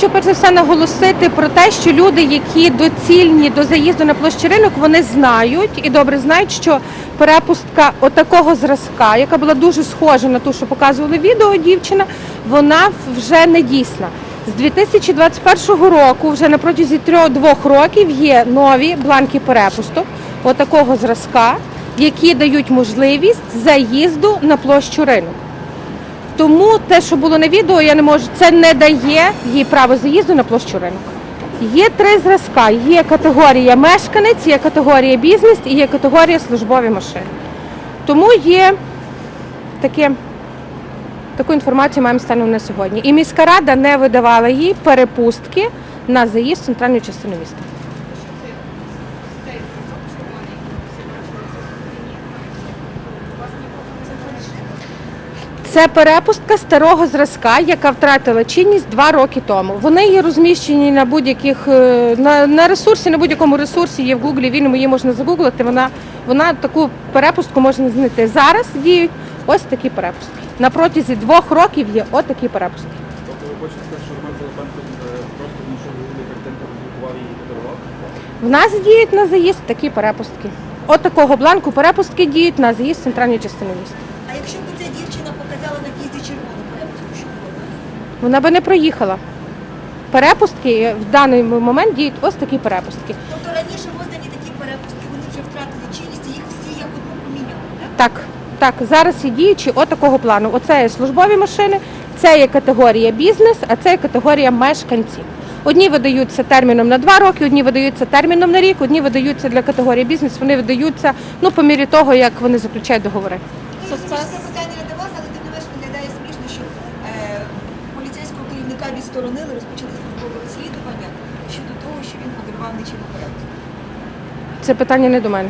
хочу перш за все наголосити про те, що люди, які доцільні до заїзду на площі ринок, вони знають і добре знають, що перепустка отакого зразка, яка була дуже схожа на ту, що показували відео дівчина, вона вже не дійсна. З 2021 року, вже на протязі трьох-двох років, є нові бланки перепусток отакого зразка, які дають можливість заїзду на площу ринок. Тому те, що було на відео, я не можу. Це не дає їй право заїзду на площу ринок. Є три зразка: є категорія мешканець, є категорія бізнес і є категорія службові машини. Тому є таке, таку інформацію маємо станом на сьогодні. І міська рада не видавала їй перепустки на заїзд в центральну частину міста. Це перепустка старого зразка, яка втратила чинність два роки тому. Вони є розміщені на будь-яких е, на, на ресурсі, на будь-якому ресурсі є в Гуглі. Вільному її можна загуглити. Вона вона таку перепустку можна знайти. Зараз діють ось такі перепустки. На протязі двох років є от перепустки. Тобто ви хочете сказати, що Роман е, просто знайшов Google картинку, роздрукував її і подарував? В нас діють на заїзд такі перепустки. От такого бланку перепустки діють на заїзд в центральну частину міста. А якщо б ця дівчина показала на в'їзді червону перепустку, що було? б? Вона би не проїхала. Перепустки в даний момент діють ось такі перепустки. Тобто раніше роздані такі перепустки, вони вже втратили чинність, їх всі як одну поміняли, так? Так, так, зараз є діючі от плану. Оце є службові машини, це є категорія бізнес, а це є категорія мешканців. Одні видаються терміном на два роки, одні видаються терміном на рік, одні видаються для категорії бізнес, вони видаються ну, по мірі того, як вони заключають договори. Ну, відсторонили, розпочали службове розслідування щодо того, що він подарував нечинну перепустку. Це питання не до мене.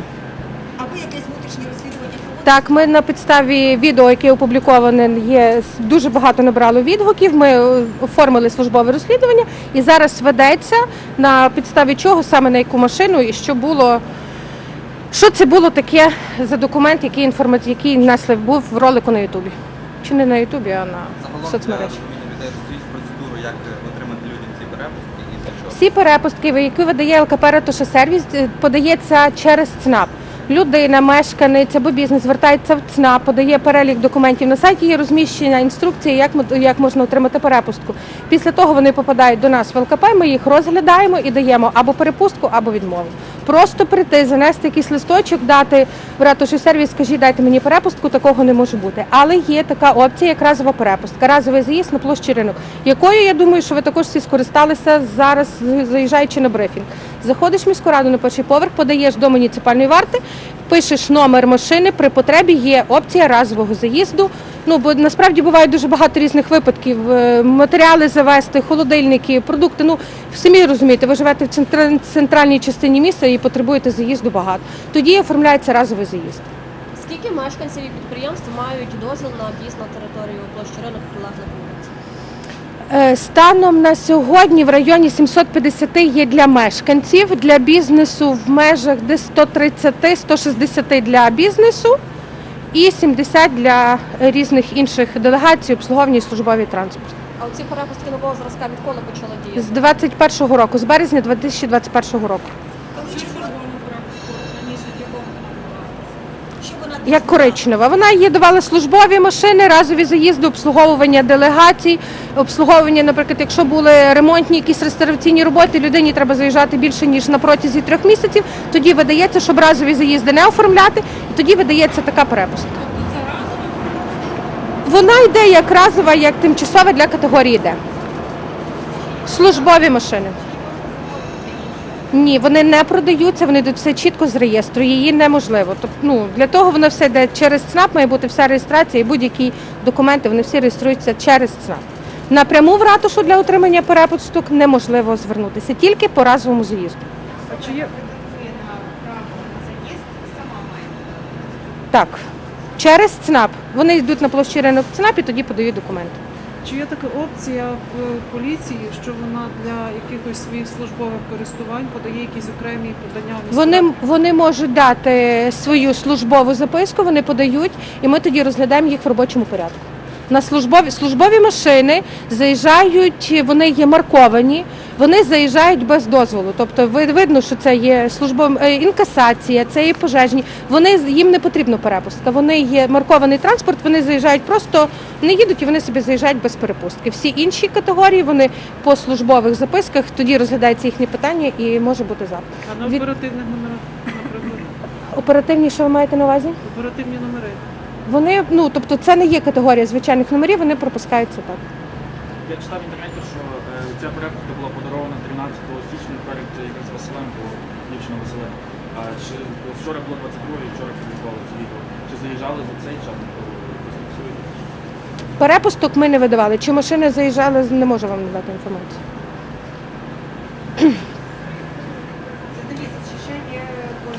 Або якесь внутрішнє розслідування проводиться? Так, ми на підставі відео, яке опубліковане, є дуже багато набрало відгуків. Ми е, оформили службове розслідування і зараз ведеться на підставі чого саме на яку машину і що було. Що це було таке за документ, який інформаці... який наслів був в ролику на Ютубі? Чи не на Ютубі, а на Загалом соцмережі? людей процедуру, як е, отримати людям ці перепустки і за що? Всі перепустки, які видає ЛКП «Ратуша-сервіс», е, подається через ЦНАП. Людина, мешканець або бізнес звертається в ЦНАП, подає перелік документів. На сайті є розміщення інструкції, як, як можна отримати перепустку. Після того вони попадають до нас в ЛКП, ми їх розглядаємо і даємо або перепустку, або відмову. Просто прийти, занести якийсь листочок, дати в ратуші сервіс, скажіть, дайте мені перепустку, такого не може бути. Але є така опція, як разова перепустка, разовий заїзд на площі ринок, якою я думаю, що ви також всі скористалися зараз, заїжджаючи на брифінг. Заходиш в міську раду на перший поверх, подаєш до муніципальної варти, пишеш номер машини. При потребі є опція разового заїзду. Ну бо насправді буває дуже багато різних випадків. Е, Матеріали завести, холодильники, продукти. Ну самі розумієте, ви живете в центральній частині міста і потребуєте заїзду багато. Тоді оформляється разовий заїзд. Скільки мешканців і підприємств мають дозвіл на в'їзд на територію площі ринок прилеглих Станом на сьогодні в районі 750 є для мешканців, для бізнесу в межах десь 130-160 для бізнесу і 70 для різних інших делегацій, обслуговування і службовий транспорт. А оці перепустки нового зразка відколи почали діяти? З 2021 року, з березня 2021 року. Як коричнева. Вона її давала службові машини, разові заїзди, обслуговування делегацій, обслуговування, наприклад, якщо були ремонтні якісь реставраційні роботи, людині треба заїжджати більше ніж на протязі трьох місяців. Тоді видається, щоб разові заїзди не оформляти, і тоді видається така перепустка. Вона йде як разова, як тимчасова для категорії Д. Службові машини. Ні, вони не продаються, вони йдуть все чітко з реєстру. Її неможливо. Тобто, ну для того воно все йде через ЦНАП, має бути вся реєстрація і будь-які документи вони всі реєструються через ЦНАП. Напряму в ратушу для отримання перепусток неможливо звернутися, тільки по разовому заїзду. А чи є Так, через ЦНАП. Вони йдуть на площі ринок ЦНАП і тоді подають документи. Чи є така опція в поліції, що вона для якихось своїх службових користувань подає якісь окремі подання? Вони, вони можуть дати свою службову записку, вони подають, і ми тоді розглядаємо їх в робочому порядку. На службові службові машини заїжджають, вони є марковані, вони заїжджають без дозволу. Тобто ви- видно, що це є службова е, інкасація, це є пожежні. Вони їм не потрібна перепустка. Вони є маркований транспорт, вони заїжджають просто не їдуть і вони собі заїжджають без перепустки. Всі інші категорії вони по службових записках тоді розглядається їхнє питання і може бути запит. А на оперативних номерах, наприклад, Оперативні, що ви маєте на увазі? оперативні номери. Вони ну тобто це не є категорія звичайних номерів, вони пропускаються так. Я читав інтернеті, ця перепустка була подарована 13 січня перед якраз Василенко, дівчина Василенко. А чи вчора було 22 і вчора публікували це відео. Чи заїжджали за цей час? Перепусток ми не видавали. Чи машини заїжджали, не можу вам надати інформацію.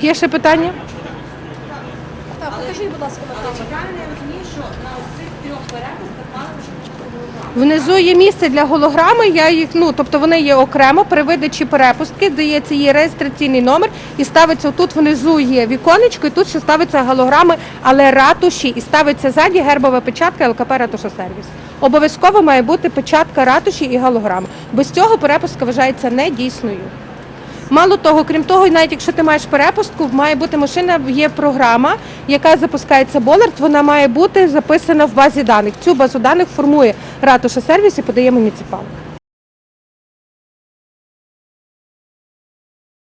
Є ще питання? Так, покажіть, будь ласка, на камеру. правильно я розумію, що на цих трьох перепусках мали вже? Внизу є місце для голограми. Я їх ну тобто вони є окремо при видачі перепустки, дається її реєстраційний номер і ставиться тут внизу є віконечко, і тут ще ставиться голограми, але ратуші, і ставиться ззаді гербова печатка ЛКП «Ратушосервіс». Обов'язково має бути печатка ратуші і голограми. Без цього перепустка вважається недійсною. Мало того, крім того, навіть якщо ти маєш перепустку, має бути машина, є програма, яка запускається Болерт. вона має бути записана в базі даних. Цю базу даних формує ратуша сервіс і подає муніципал.